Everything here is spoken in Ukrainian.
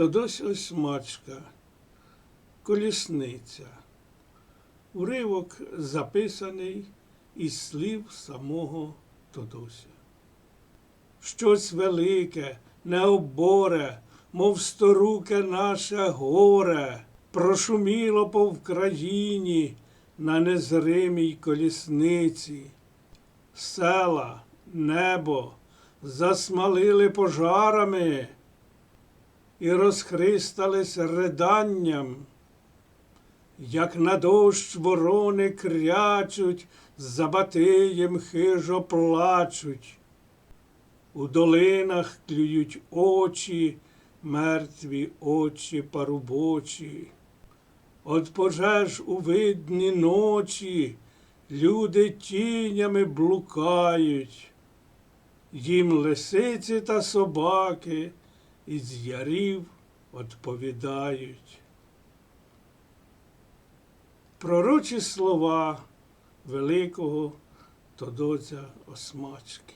Тодось Осьмачка, колісниця. Уривок записаний із слів самого Тодося. Щось велике, необоре, мов сторуке наше горе, прошуміло по Вкраїні на незримій колісниці. Села, небо засмалили пожарами і розхристались риданням, як на дощ ворони крячуть, за Батиєм хижо плачуть. У долинах клюють очі, мертві очі парубочі. От пожеж у видні ночі люди тінями блукають. Їм лисиці та собаки із ярів відповідають. Пророчі слова великого Тодоця Осмачки.